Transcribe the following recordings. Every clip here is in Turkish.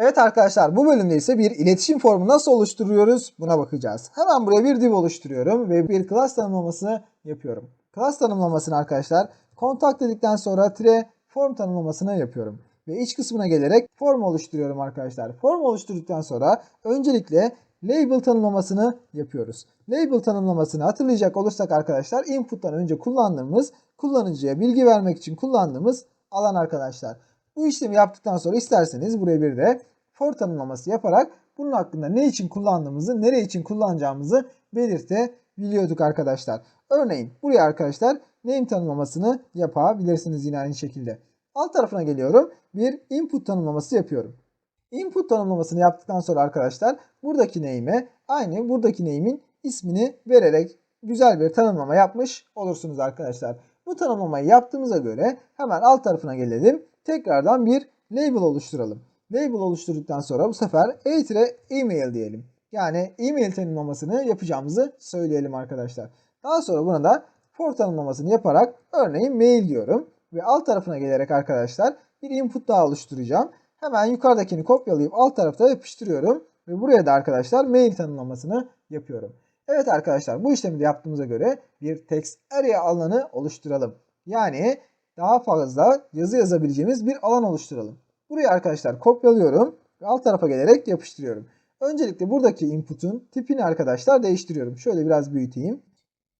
Evet arkadaşlar bu bölümde ise bir iletişim formu nasıl oluşturuyoruz buna bakacağız. Hemen buraya bir div oluşturuyorum ve bir class tanımlaması yapıyorum. Class tanımlamasını arkadaşlar kontak dedikten sonra tire form tanımlamasını yapıyorum. Ve iç kısmına gelerek form oluşturuyorum arkadaşlar. Form oluşturduktan sonra öncelikle label tanımlamasını yapıyoruz. Label tanımlamasını hatırlayacak olursak arkadaşlar input'tan önce kullandığımız kullanıcıya bilgi vermek için kullandığımız alan arkadaşlar. Bu işlemi yaptıktan sonra isterseniz buraya bir de for tanımlaması yaparak bunun hakkında ne için kullandığımızı, nereye için kullanacağımızı belirtebiliyorduk arkadaşlar. Örneğin buraya arkadaşlar name tanımlamasını yapabilirsiniz yine aynı şekilde. Alt tarafına geliyorum. Bir input tanımlaması yapıyorum. Input tanımlamasını yaptıktan sonra arkadaşlar buradaki name'e aynı buradaki name'in ismini vererek güzel bir tanımlama yapmış olursunuz arkadaşlar. Bu tanımlamayı yaptığımıza göre hemen alt tarafına gelelim. Tekrardan bir label oluşturalım. Label oluşturduktan sonra bu sefer e-email diyelim. Yani e-mail tanımlamasını yapacağımızı söyleyelim arkadaşlar. Daha sonra buna da for tanımlamasını yaparak örneğin mail diyorum. Ve alt tarafına gelerek arkadaşlar bir input daha oluşturacağım. Hemen yukarıdakini kopyalayıp alt tarafta yapıştırıyorum. Ve buraya da arkadaşlar mail tanımlamasını yapıyorum. Evet arkadaşlar bu işlemi de yaptığımıza göre bir text area alanı oluşturalım. Yani daha fazla yazı yazabileceğimiz bir alan oluşturalım. Buraya arkadaşlar kopyalıyorum ve alt tarafa gelerek yapıştırıyorum. Öncelikle buradaki input'un tipini arkadaşlar değiştiriyorum. Şöyle biraz büyüteyim.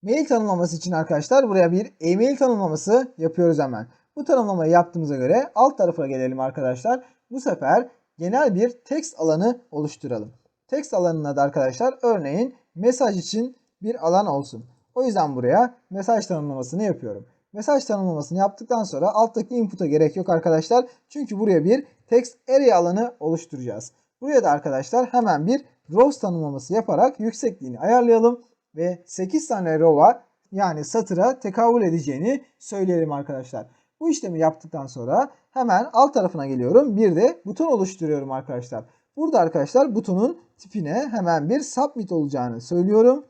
Mail tanımlaması için arkadaşlar buraya bir e-mail tanımlaması yapıyoruz hemen. Bu tanımlamayı yaptığımıza göre alt tarafa gelelim arkadaşlar. Bu sefer genel bir text alanı oluşturalım. Text alanına da arkadaşlar örneğin mesaj için bir alan olsun. O yüzden buraya mesaj tanımlamasını yapıyorum. Mesaj tanımlamasını yaptıktan sonra alttaki input'a gerek yok arkadaşlar. Çünkü buraya bir text area alanı oluşturacağız. Buraya da arkadaşlar hemen bir rows tanımlaması yaparak yüksekliğini ayarlayalım ve 8 tane row'a yani satıra tekabül edeceğini söyleyelim arkadaşlar. Bu işlemi yaptıktan sonra hemen alt tarafına geliyorum. Bir de buton oluşturuyorum arkadaşlar. Burada arkadaşlar butonun tipine hemen bir submit olacağını söylüyorum.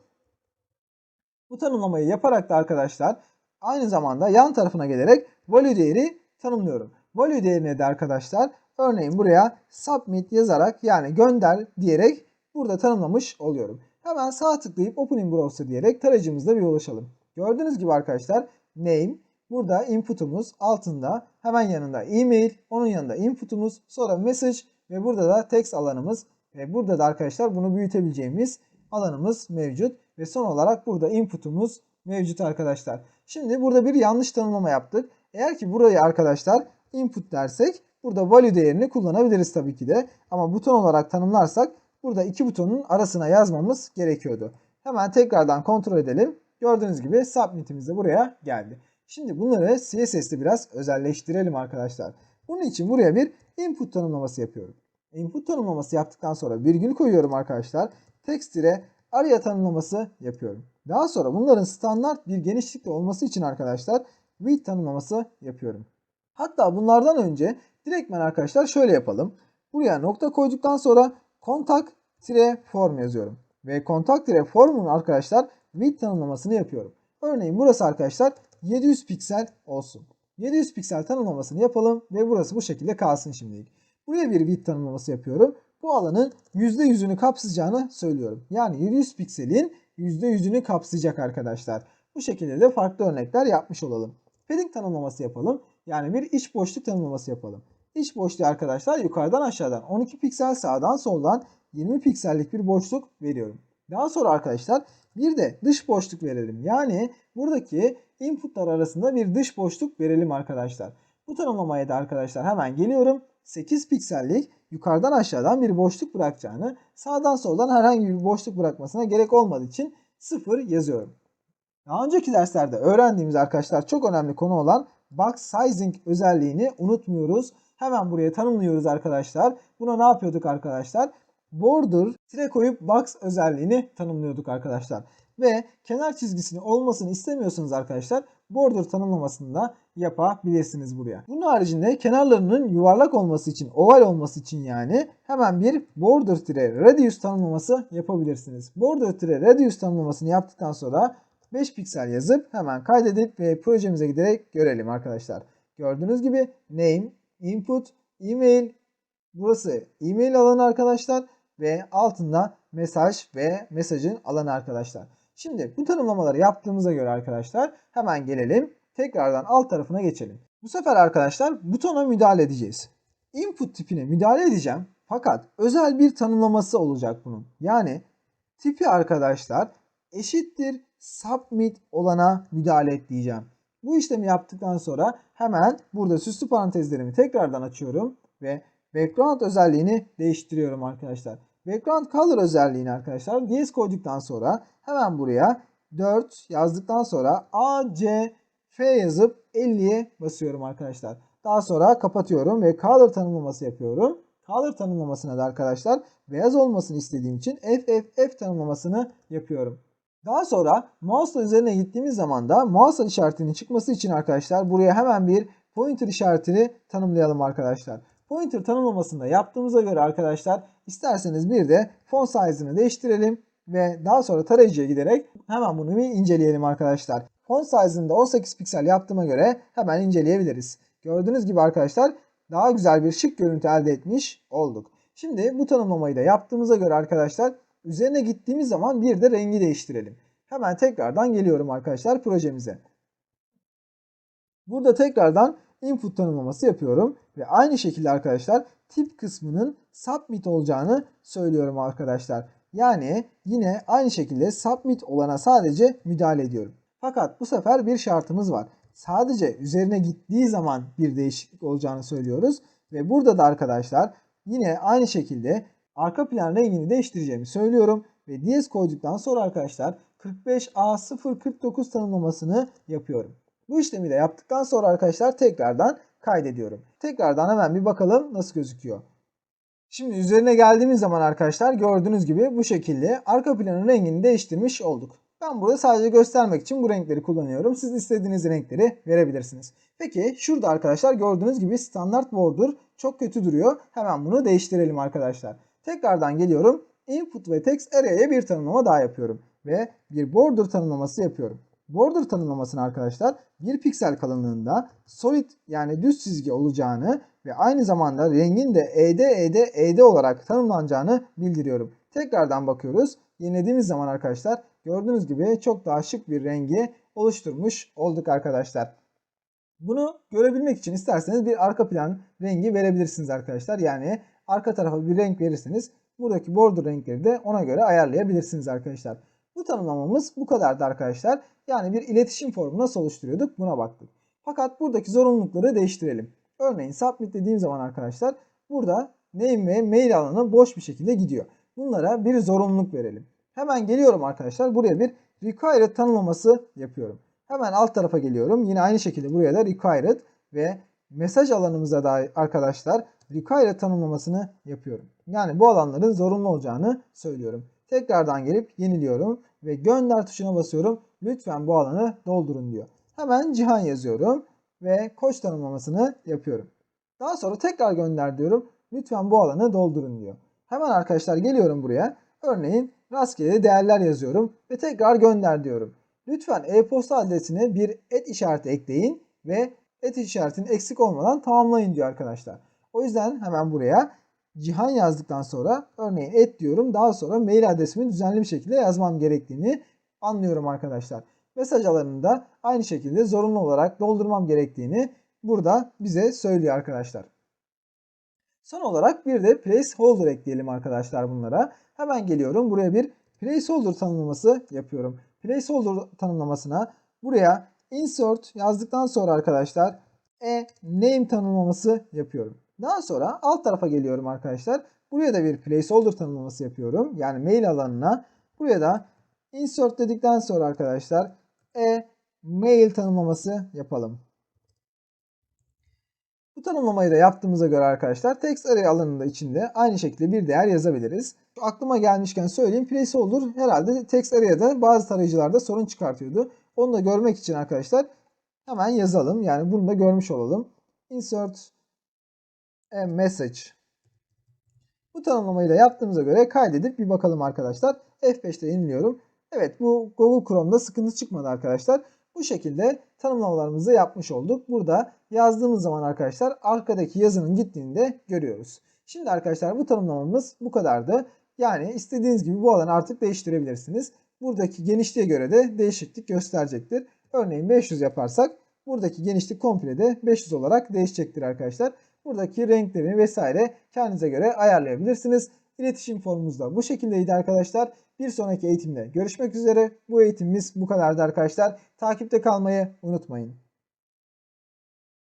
Bu tanımlamayı yaparak da arkadaşlar aynı zamanda yan tarafına gelerek value değeri tanımlıyorum. Value değerine de arkadaşlar örneğin buraya submit yazarak yani gönder diyerek burada tanımlamış oluyorum. Hemen sağ tıklayıp Open in Browser diyerek tarayıcımızda bir ulaşalım. Gördüğünüz gibi arkadaşlar name burada input'umuz altında hemen yanında e-mail onun yanında input'umuz sonra message ve burada da text alanımız ve burada da arkadaşlar bunu büyütebileceğimiz alanımız mevcut ve son olarak burada input'umuz mevcut arkadaşlar. Şimdi burada bir yanlış tanımlama yaptık. Eğer ki burayı arkadaşlar input dersek burada value değerini kullanabiliriz tabii ki de. Ama buton olarak tanımlarsak burada iki butonun arasına yazmamız gerekiyordu. Hemen tekrardan kontrol edelim. Gördüğünüz gibi submit'imiz de buraya geldi. Şimdi bunları CSS'te biraz özelleştirelim arkadaşlar. Bunun için buraya bir input tanımlaması yapıyorum. Input tanımlaması yaptıktan sonra virgül koyuyorum arkadaşlar. Text ile araya tanımlaması yapıyorum. Daha sonra bunların standart bir genişlikte olması için arkadaşlar width tanımlaması yapıyorum. Hatta bunlardan önce direktmen arkadaşlar şöyle yapalım. Buraya nokta koyduktan sonra kontak form yazıyorum. Ve kontak formun arkadaşlar width tanımlamasını yapıyorum. Örneğin burası arkadaşlar 700 piksel olsun. 700 piksel tanımlamasını yapalım ve burası bu şekilde kalsın şimdilik. Buraya bir width tanımlaması yapıyorum. Bu alanın %100'ünü kapsayacağını söylüyorum. Yani 700 pikselin %100'ünü kapsayacak arkadaşlar. Bu şekilde de farklı örnekler yapmış olalım. Padding tanımlaması yapalım. Yani bir iç boşluk tanımlaması yapalım. İç boşluğu arkadaşlar yukarıdan aşağıdan 12 piksel sağdan soldan 20 piksellik bir boşluk veriyorum. Daha sonra arkadaşlar bir de dış boşluk verelim. Yani buradaki inputlar arasında bir dış boşluk verelim arkadaşlar. Bu tanımlamaya da arkadaşlar hemen geliyorum. 8 piksellik yukarıdan aşağıdan bir boşluk bırakacağını sağdan soldan herhangi bir boşluk bırakmasına gerek olmadığı için 0 yazıyorum. Daha önceki derslerde öğrendiğimiz arkadaşlar çok önemli konu olan box sizing özelliğini unutmuyoruz. Hemen buraya tanımlıyoruz arkadaşlar. Buna ne yapıyorduk arkadaşlar? Border tire koyup box özelliğini tanımlıyorduk arkadaşlar. Ve kenar çizgisini olmasını istemiyorsanız arkadaşlar border tanımlamasını da yapabilirsiniz buraya. Bunun haricinde kenarlarının yuvarlak olması için, oval olması için yani hemen bir border tire radius tanımlaması yapabilirsiniz. Border tire radius tanımlamasını yaptıktan sonra 5 piksel yazıp hemen kaydedip ve projemize giderek görelim arkadaşlar. Gördüğünüz gibi name, input, email, Burası e-mail alanı arkadaşlar ve altında mesaj ve mesajın alanı arkadaşlar. Şimdi bu tanımlamaları yaptığımıza göre arkadaşlar hemen gelelim. Tekrardan alt tarafına geçelim. Bu sefer arkadaşlar butona müdahale edeceğiz. Input tipine müdahale edeceğim. Fakat özel bir tanımlaması olacak bunun. Yani tipi arkadaşlar eşittir submit olana müdahale et diyeceğim. Bu işlemi yaptıktan sonra hemen burada süslü parantezlerimi tekrardan açıyorum ve background özelliğini değiştiriyorum arkadaşlar. Background color özelliğini arkadaşlar DS koyduktan sonra hemen buraya 4 yazdıktan sonra A, C, F yazıp 50'ye basıyorum arkadaşlar. Daha sonra kapatıyorum ve color tanımlaması yapıyorum. Color tanımlamasına da arkadaşlar beyaz olmasını istediğim için FFF tanımlamasını yapıyorum. Daha sonra mouse'la üzerine gittiğimiz zaman da mouse işaretinin çıkması için arkadaşlar buraya hemen bir pointer işaretini tanımlayalım arkadaşlar. Pointer tanımlamasında yaptığımıza göre arkadaşlar isterseniz bir de font size'ını değiştirelim ve daha sonra tarayıcıya giderek hemen bunu bir inceleyelim arkadaşlar. Font size'ını da 18 piksel yaptığıma göre hemen inceleyebiliriz. Gördüğünüz gibi arkadaşlar daha güzel bir şık görüntü elde etmiş olduk. Şimdi bu tanımlamayı da yaptığımıza göre arkadaşlar üzerine gittiğimiz zaman bir de rengi değiştirelim. Hemen tekrardan geliyorum arkadaşlar projemize. Burada tekrardan input tanımlaması yapıyorum ve aynı şekilde arkadaşlar tip kısmının submit olacağını söylüyorum arkadaşlar. Yani yine aynı şekilde submit olana sadece müdahale ediyorum. Fakat bu sefer bir şartımız var. Sadece üzerine gittiği zaman bir değişiklik olacağını söylüyoruz. Ve burada da arkadaşlar yine aynı şekilde arka plan rengini değiştireceğimi söylüyorum. Ve DS koyduktan sonra arkadaşlar 45A049 tanımlamasını yapıyorum. Bu işlemi de yaptıktan sonra arkadaşlar tekrardan kaydediyorum. Tekrardan hemen bir bakalım nasıl gözüküyor. Şimdi üzerine geldiğimiz zaman arkadaşlar gördüğünüz gibi bu şekilde arka planın rengini değiştirmiş olduk. Ben burada sadece göstermek için bu renkleri kullanıyorum. Siz istediğiniz renkleri verebilirsiniz. Peki şurada arkadaşlar gördüğünüz gibi standart border çok kötü duruyor. Hemen bunu değiştirelim arkadaşlar. Tekrardan geliyorum. Input ve text area'ya bir tanımlama daha yapıyorum. Ve bir border tanımlaması yapıyorum. Border tanımlamasını arkadaşlar bir piksel kalınlığında solid yani düz çizgi olacağını ve aynı zamanda rengin de ED ED ED olarak tanımlanacağını bildiriyorum. Tekrardan bakıyoruz. Yenilediğimiz zaman arkadaşlar gördüğünüz gibi çok daha şık bir rengi oluşturmuş olduk arkadaşlar. Bunu görebilmek için isterseniz bir arka plan rengi verebilirsiniz arkadaşlar. Yani arka tarafa bir renk verirseniz buradaki border renkleri de ona göre ayarlayabilirsiniz arkadaşlar. Bu tanımlamamız bu kadardı arkadaşlar. Yani bir iletişim formu nasıl oluşturuyorduk buna baktık. Fakat buradaki zorunlulukları değiştirelim. Örneğin submit dediğim zaman arkadaşlar burada name ve mail alanı boş bir şekilde gidiyor. Bunlara bir zorunluluk verelim. Hemen geliyorum arkadaşlar buraya bir required tanımlaması yapıyorum. Hemen alt tarafa geliyorum. Yine aynı şekilde buraya da required ve mesaj alanımıza da arkadaşlar required tanımlamasını yapıyorum. Yani bu alanların zorunlu olacağını söylüyorum. Tekrardan gelip yeniliyorum ve gönder tuşuna basıyorum. Lütfen bu alanı doldurun diyor. Hemen Cihan yazıyorum ve koç tanımlamasını yapıyorum. Daha sonra tekrar gönder diyorum. Lütfen bu alanı doldurun diyor. Hemen arkadaşlar geliyorum buraya. Örneğin rastgele değerler yazıyorum ve tekrar gönder diyorum. Lütfen e-posta adresine bir et işareti ekleyin ve et işaretinin eksik olmadan tamamlayın diyor arkadaşlar. O yüzden hemen buraya Cihan yazdıktan sonra örneğin et diyorum. Daha sonra mail adresimi düzenli bir şekilde yazmam gerektiğini anlıyorum arkadaşlar. Mesaj alanını da aynı şekilde zorunlu olarak doldurmam gerektiğini burada bize söylüyor arkadaşlar. Son olarak bir de placeholder ekleyelim arkadaşlar bunlara. Hemen geliyorum buraya bir placeholder tanımlaması yapıyorum. Placeholder tanımlamasına buraya insert yazdıktan sonra arkadaşlar e name tanımlaması yapıyorum. Daha sonra alt tarafa geliyorum arkadaşlar. Buraya da bir placeholder tanımlaması yapıyorum. Yani mail alanına. Buraya da insert dedikten sonra arkadaşlar e mail tanımlaması yapalım. Bu tanımlamayı da yaptığımıza göre arkadaşlar text array alanında içinde aynı şekilde bir değer yazabiliriz. Aklıma gelmişken söyleyeyim placeholder herhalde text array'da bazı tarayıcılarda sorun çıkartıyordu. Onu da görmek için arkadaşlar hemen yazalım. Yani bunu da görmüş olalım. Insert a message. Bu tanımlamayı da yaptığımıza göre kaydedip bir bakalım arkadaşlar. F5'te yeniliyorum. Evet bu Google Chrome'da sıkıntı çıkmadı arkadaşlar. Bu şekilde tanımlamalarımızı yapmış olduk. Burada yazdığımız zaman arkadaşlar arkadaki yazının gittiğini de görüyoruz. Şimdi arkadaşlar bu tanımlamamız bu kadardı. Yani istediğiniz gibi bu alanı artık değiştirebilirsiniz. Buradaki genişliğe göre de değişiklik gösterecektir. Örneğin 500 yaparsak buradaki genişlik komple de 500 olarak değişecektir arkadaşlar. Buradaki renkleri vesaire kendinize göre ayarlayabilirsiniz. İletişim formumuz da bu şekildeydi arkadaşlar. Bir sonraki eğitimde görüşmek üzere. Bu eğitimimiz bu kadardı arkadaşlar. Takipte kalmayı unutmayın.